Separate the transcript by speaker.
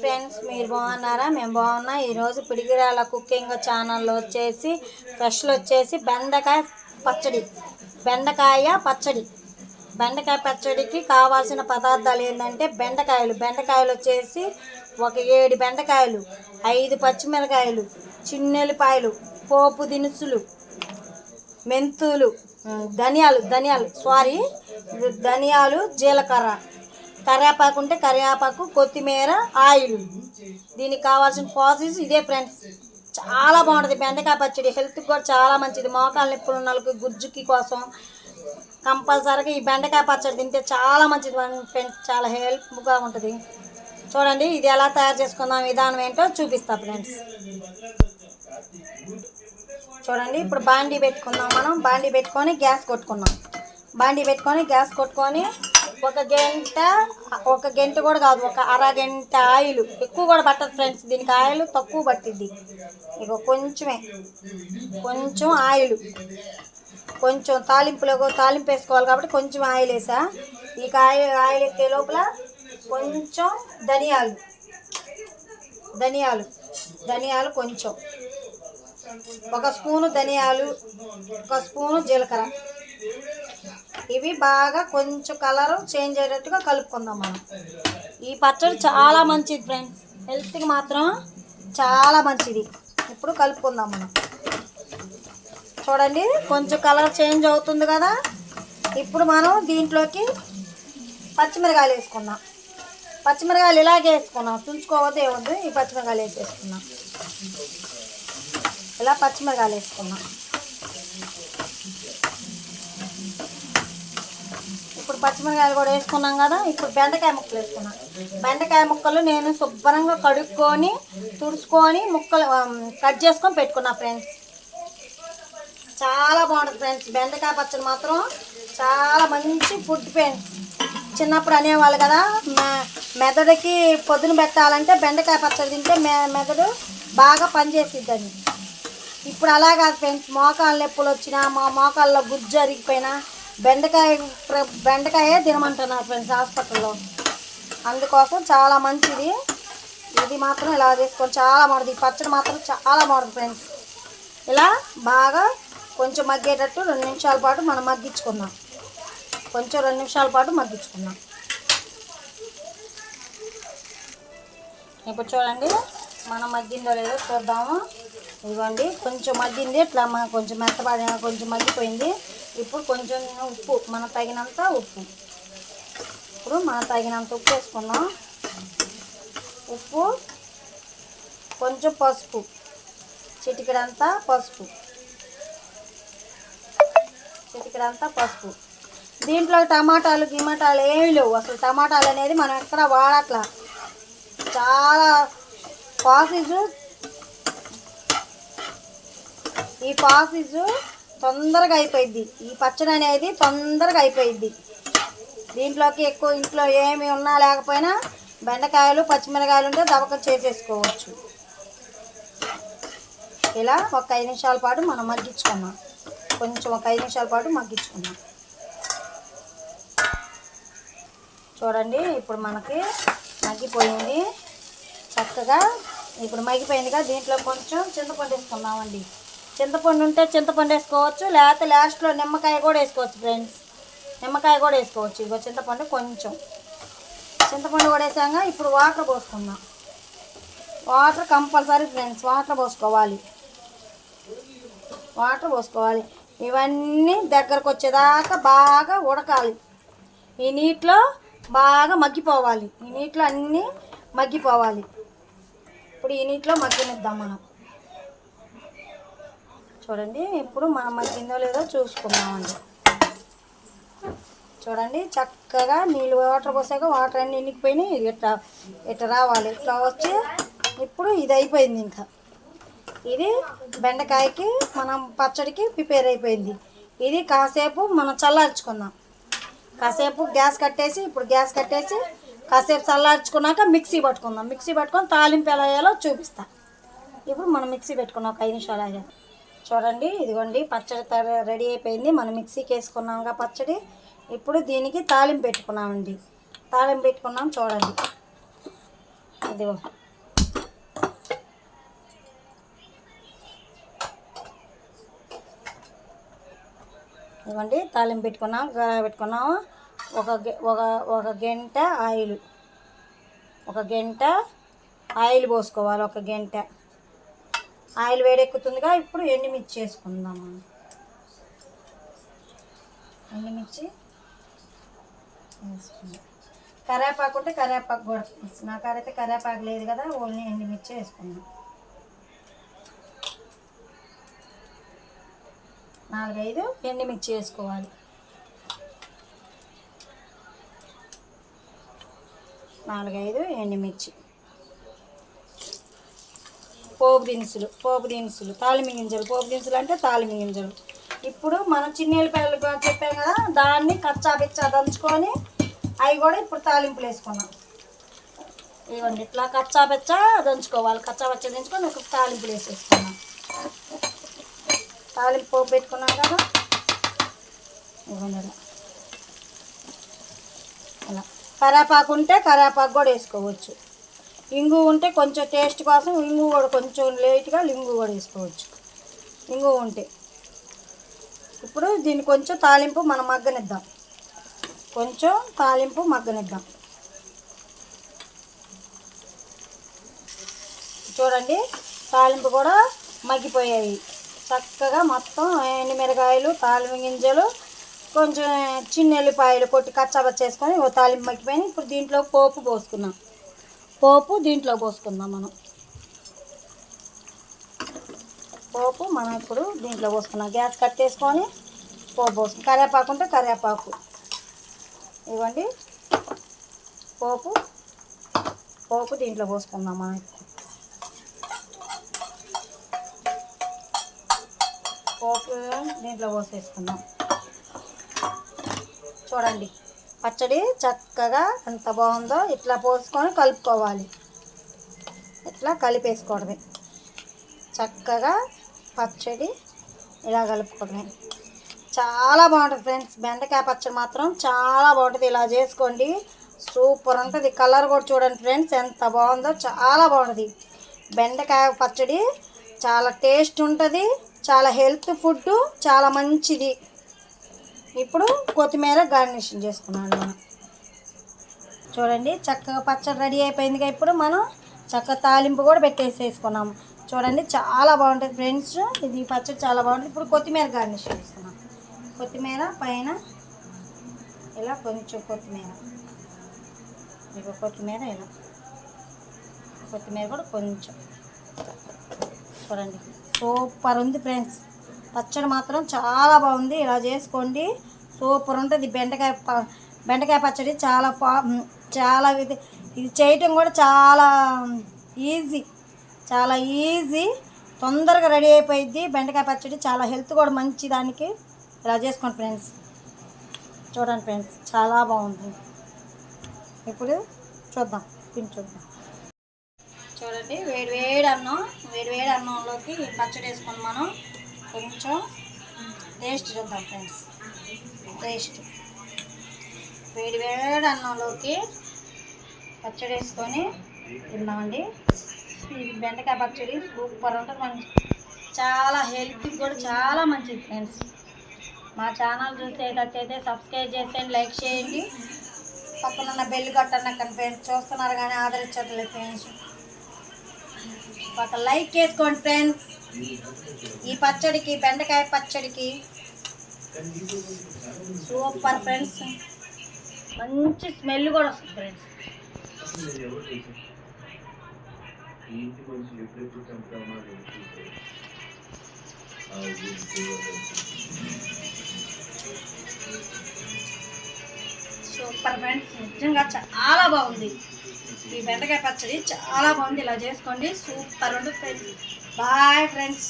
Speaker 1: Friends మీరు బాగున్నారా? మేము బాగున్నా. ఈరోజు పిడిగిరాల కుకింగ్ ఛానల్లో వచ్చేసి ఫ్రెష్లు వచ్చేసి బెండకాయ పచ్చడి. బెండకాయ పచ్చడి. బెండకాయ పచ్చడికి కావాల్సిన పదార్థాలు ఏంటంటే బెండకాయలు. బెండకాయలు వచ్చేసి ఒక ఏడు బెండకాయలు ఐదు పచ్చిమిరకాయలు చిన్నెల్లిపాయలు పోపు దినుసులు మెంతులు ధనియాలు ధనియాలు సారీ ధనియాలు జీలకర్ర. కరివేపాకు ఉంటే కరివేపాకు కొత్తిమీర ఆయిల్. దీనికి కావాల్సిన ప్రాసెస్ ఇదే ఫ్రెండ్స్. చాలా బాగుంటుంది. బెండకాయ పచ్చడి హెల్త్కి కూడా చాలా మంచిది. మోకాలు నొప్పులు ఉన్న వాళ్ళకి గుజ్జుకి కోసం కంపల్సరీగా ఈ బెండకాయ పచ్చడి తింటే చాలా మంచిది ఫ్రెండ్స్. చాలా హెల్ప్గా ఉంటుంది. చూడండి ఇది ఎలా తయారు చేసుకుందాం విధానం ఏంటో చూపిస్తా ఫ్రెండ్స్. చూడండి ఇప్పుడు బాండీ పెట్టుకుందాం మనం. బాండీ పెట్టుకొని గ్యాస్ కొట్టుకున్నాం. బాండీ పెట్టుకొని గ్యాస్ కొట్టుకొని ఒక గంట ఒక గంట కూడా కాదు ఒక అరగంట ఆయిల్. ఎక్కువ కూడా పట్టదు ఫ్రెండ్స్ దీనికి ఆయిల్ తక్కువ పట్టిద్ది. ఇక కొంచెమే. కొంచెం ఆయిల్. కొంచెం తాలింపులో తాలింపు వేసుకోవాలి కాబట్టి కొంచెం ఆయిల్ వేసా. ఇక ఆయిల్ ఆయిల్ ఎక్కే లోపల కొంచెం ధనియాలు. ధనియాలు. ధనియాలు కొంచెం. ఒక స్పూను ధనియాలు ఒక స్పూను జీలకర్ర. ఇవి బాగా కొంచెం కలర్ చేంజ్ అయ్యేటట్టుగా కలుపుకుందాం మనం. ఈ పచ్చడి చాలా మంచిది ఫ్రెండ్స్ హెల్త్కి మాత్రం చాలా మంచిది. ఇప్పుడు కలుపుకుందాం మనం. చూడండి కొంచెం కలర్ చేంజ్ అవుతుంది కదా? ఇప్పుడు మనం దీంట్లోకి పచ్చిమిరకాయలు వేసుకుందాం. పచ్చిమిరకాయలు ఇలాగే వేసుకున్నాం తుంచుకోవద్దు ఏవద్దు ఈ పచ్చిమిరకాయలు వేసేసుకున్నాం ఇలా పచ్చిమిరకాయలు వేసుకున్నాం పచ్చిమిరకాయలు కూడా వేసుకున్నాం కదా ఇప్పుడు బెండకాయ ముక్కలు వేసుకున్నాం. బెండకాయ ముక్కలు నేను శుభ్రంగా కడుక్కొని తుడుచుకొని ముక్కలు కట్ చేసుకొని పెట్టుకున్నా ఫ్రెండ్స్. చాలా బాగుంటుంది ఫ్రెండ్స్. బెండకాయ పచ్చడి మాత్రం చాలా మంచి ఫుడ్ ఫ్రెండ్స్. చిన్నప్పుడు అనేవాళ్ళు కదా మె- మెదడుకి పొద్దున పెట్టాలంటే బెండకాయ పచ్చడి తింటే మెదడు బాగా పనిచేసిద్దని. ఇప్పుడు అలా కాదు ఫ్రెండ్స్. మోకాళ్ళ నొప్పులు వచ్చినా మా మోకాళ్ళలో గుజ్జు అరిగిపోయినా బెండకాయ బెండకాయే తినమంటున్నారు ఫ్రెండ్స్ హాస్పిటల్లో. అందుకోసం చాలా మంచిది. ఇది మాత్రం ఇలా తీసుకొని చాలా మారుది పచ్చడి మాత్రం చాలా మారుది ఫ్రెండ్స్. ఇలా బాగా కొంచెం మగ్గేటట్టు రెండు నిమిషాల పాటు మనం మగ్గించుకుందాం. కొంచెం రెండు నిమిషాల పాటు మగ్గించుకుందాం. ఇప్పుడు చూడండి మనం మగ్గిందో లేదో చూద్దాము. ఇవ్వండి కొంచెం మగ్గింది ఇట్లా కొంచెం మెత్తపడి కొంచెం మగ్గిపోయింది. ఇప్పుడు కొంచెం ఉప్పు మన తగినంత ఉప్పు. ఇప్పుడు మనం తగినంత ఉప్పు వేసుకున్నాం ఉప్పు కొంచెం పసుపు. చిటికడంతా పసుపు. చిటికడంతా పసుపు. దీంట్లో టమాటాలు గిమాటాలు ఏమీ లేవు. అసలు టమాటాలు అనేది మనం ఎక్కడ వాడట్లా. చాలా పాసిజు. ఈ పాసిజు తొందరగా అయిపోయింది ఈ పచ్చడి అనేది తొందరగా అయిపోయింది దీంట్లోకి ఎక్కువ ఇంట్లో ఏమి ఉన్నా లేకపోయినా బెండకాయలు పచ్చిమిరకాయలు ఉంటే దవక చేసేసుకోవచ్చు. ఇలా ఒక ఐదు నిమిషాల పాటు మనం మగ్గించుకున్నాం. కొంచెం ఒక ఐదు నిమిషాల పాటు మగ్గించుకున్నాం. చూడండి ఇప్పుడు మనకి మగ్గిపోయింది. చక్కగా ఇప్పుడు మగ్గిపోయిందిగా. దీంట్లో కొంచెం చింతపండు వేసుకున్నామండి చింతపండు ఉంటే చింతపండు వేసుకోవచ్చు లేకపోతే లాస్ట్లో నిమ్మకాయ కూడా వేసుకోవచ్చు ఫ్రెండ్స్ నిమ్మకాయ కూడా వేసుకోవచ్చు. ఇగో చింతపండు కొంచెం. చింతపండు కూడా వేసాక ఇప్పుడు వాటర్ పోసుకుందాం. వాటర్ కంపల్సరీ ఫ్రెండ్స్ వాటర్ పోసుకోవాలి. వాటర్ పోసుకోవాలి. ఇవన్నీ దగ్గరకు వచ్చేదాకా బాగా ఉడకాలి. ఈ నీటిలో బాగా మగ్గిపోవాలి. ఈ నీటిలో అన్నీ మగ్గిపోవాలి. ఇప్పుడు ఈ నీటిలో మగ్గనిద్దాం మనం. చూడండి. ఇప్పుడు మనం మగ్గిందో లేదో చూసుకుందామండి. చూడండి చక్కగా నీళ్ళు వాటర్ పోసాక వాటర్ అన్నీ ఎన్నికిపోయినాయి ఇట్లా ఇట్లా రావాలి? ఇట్లా వచ్చి ఇప్పుడు ఇది అయిపోయింది ఇంకా. ఇది బెండకాయకి మనం పచ్చడికి ప్రిపేర్ అయిపోయింది. ఇది కాసేపు మనం చల్లార్చుకుందాం. కాసేపు గ్యాస్ కట్టేసి ఇప్పుడు గ్యాస్ కట్టేసి కాసేపు చల్లార్చుకున్నాక మిక్సీ పట్టుకుందాం. మిక్సీ పట్టుకొని తాలింపు ఎలా వేయాలో చూపిస్తా. ఇప్పుడు మనం మిక్సీ పెట్టుకున్నాం ఒక ఐదు నిమిషాలు ఆగా చూడండి ఇదిగోండి పచ్చడి రెడీ అయిపోయింది. మనం మిక్సీకి వేసుకున్నాంగా పచ్చడి. ఇప్పుడు దీనికి తాలింపు పెట్టుకున్నామండి. తాలింపు పెట్టుకున్నాం చూడండి. ఇదిగో. ఇదిగోండి తాలింపు పెట్టుకున్నాం పెట్టుకున్నాము. ఒక గె- ఒక ఒక గంట ఆయిల్. ఒక గంట ఆయిల్ పోసుకోవాలి ఒక గంట. ఆయిల్ వేడెక్కుతుందిగా ఇప్పుడు ఎండుమిర్చి వేసుకుందాము? ఎండుమిర్చి వేసుకుందాం. కరేపాకు ఉంటే కరేపాకు కూడా నాకైతే కరేపాకు లేదు కదా ఓన్లీ ఎండుమిర్చి వేసుకుందాం. నాలుగైదు ఎండుమిర్చి వేసుకోవాలి. నాలుగైదు ఎండుమిర్చి. పోపు దినుసులు పోపు దినుసులు తాలిమి గింజలు. పోపు దినుసులు అంటే తాలిమి గింజలు. ఇప్పుడు మనం చిన్నెల్లిపాయలు చెప్పాం కదా దాన్ని కచ్చా పిచ్చా దంచుకొని అవి కూడా ఇప్పుడు తాలింపులు వేసుకున్నాం. ఇవ్వండి ఇట్లా కచ్చా పెచ్చా దంచుకోవాలి. కచ్చా పచ్చ దంచుకొని ఒక తాలింపులు వేసేసుకున్నాం. తాలింపు పోపు పెట్టుకున్నాం కదా. ఇవ్వండి అలా. కరేపాకు ఉంటే కరేపాకు కూడా వేసుకోవచ్చు. ఇంగు ఉంటే కొంచెం టేస్ట్ కోసం ఇంగు కూడా కొంచెం లేట్గా లింగు కూడా వేసుకోవచ్చు. ఇంగు ఉంటే. ఇప్పుడు దీన్ని కొంచెం తాలింపు మనం మగ్గనిద్దాం. కొంచెం తాలింపు మగ్గనిద్దాం. చూడండి తాలింపు కూడా మగ్గిపోయాయి. చక్కగా మొత్తం ఎండుమిరకాయలు తాలింపు గింజలు కొంచెం చిన్న ఎల్లిపాయలు కొట్టి కచ్చాబచ్చేసుకొని ఓ తాలింపు మగ్గిపోయినాయి ఇప్పుడు దీంట్లో పోపు పోసుకున్నాం పోపు దీంట్లో పోసుకుందాం మనం. పోపు మనం ఇప్పుడు దీంట్లో పోసుకున్నాం గ్యాస్ కట్టేసుకొని పోపు పోసుకున్నాం కరివేపాకు ఉంటే కరివేపాకు. ఇవ్వండి. పోపు. పోపు దీంట్లో పోసుకుందాం మనం పోపు దీంట్లో పోసేసుకుందాం. చూడండి. పచ్చడి చక్కగా ఎంత బాగుందో ఇట్లా పోసుకొని కలుపుకోవాలి. ఇట్లా కలిపేసుకోవడమే. చక్కగా పచ్చడి ఇలా కలుపుకోవడమే. చాలా బాగుంటుంది ఫ్రెండ్స్. బెండకాయ పచ్చడి మాత్రం చాలా బాగుంటుంది. ఇలా చేసుకోండి. సూపర్ ఉంటుంది. కలర్ కూడా చూడండి ఫ్రెండ్స్. ఎంత బాగుందో చాలా బాగుంటుంది. బెండకాయ పచ్చడి చాలా టేస్ట్ ఉంటుంది. చాలా హెల్త్ ఫుడ్ చాలా మంచిది. ఇప్పుడు కొత్తిమీర గార్నిషింగ్ చేసుకున్నాను చూడండి చక్కగా పచ్చడి రెడీ అయిపోయిందిగా. ఇప్పుడు మనం చక్కగా తాలింపు కూడా పెట్టేసేసుకున్నాము. చూడండి చాలా బాగుంటుంది ఫ్రెండ్స్. ఇది పచ్చడి చాలా బాగుంటుంది. ఇప్పుడు కొత్తిమీర గార్నిష్ చేసుకున్నాం. కొత్తిమీర పైన ఇలా కొంచెం కొత్తిమీర. ఇక కొత్తిమీర ఇలా. కొత్తిమీర కూడా కొంచెం. చూడండి సూపర్ ఉంది ఫ్రెండ్స్. పచ్చడి మాత్రం చాలా బాగుంది. ఇలా చేసుకోండి. సూపర్ ఉంటుంది. బెండకాయ బెండకాయ పచ్చడి చాలా ఫా చాలా ఇది ఇది చేయటం కూడా చాలా ఈజీ. చాలా ఈజీ. తొందరగా రెడీ అయిపోయింది బెండకాయ పచ్చడి చాలా హెల్త్ కూడా మంచి దానికి. ఇలా చేసుకోండి ఫ్రెండ్స్. చూడండి ఫ్రెండ్స్ చాలా బాగుంది. ఇప్పుడు చూద్దాం తిని చూద్దాం. చూడండి వేడి వేడి అన్నం వేడి వేడి అన్నంలోకి పచ్చడి వేసుకొని మనం. కొంచెం టేస్ట్ చూద్దాం ఫ్రెండ్స్ టేస్ట్ వేడి వేడి అన్నంలోకి పచ్చడి వేసుకొని తిన్నామండి. ఈ బెండకాయ పచ్చడి సూపర్ ఉంటుంది మంచి చాలా హెల్త్కి కూడా చాలా మంచిది ఫ్రెండ్స్ మా ఛానల్ చూసేటట్టయితే సబ్స్క్రైబ్ చేసేయండి లైక్ చేయండి. పక్కన బెల్ కొట్టండి కానీ ఫ్రెండ్స్ చూస్తున్నారు కానీ ఆదరించట్లేదు ఫ్రెండ్స్ ఒక లైక్ చేసుకోండి ఫ్రెండ్స్. ఈ పచ్చడికి బెండకాయ పచ్చడికి సూపర్ ఫ్రెండ్స్. మంచి స్మెల్ కూడా వస్తుంది ఫ్రెండ్స్. Super friends. నిజంగా చాలా బాగుంది. ఈ బెండకాయ పచ్చడి చాలా బాగుంది. ఇలా చేసుకోండి. సూపర్ ఉంటుంది ఫ్రెండ్స్. Bye friends.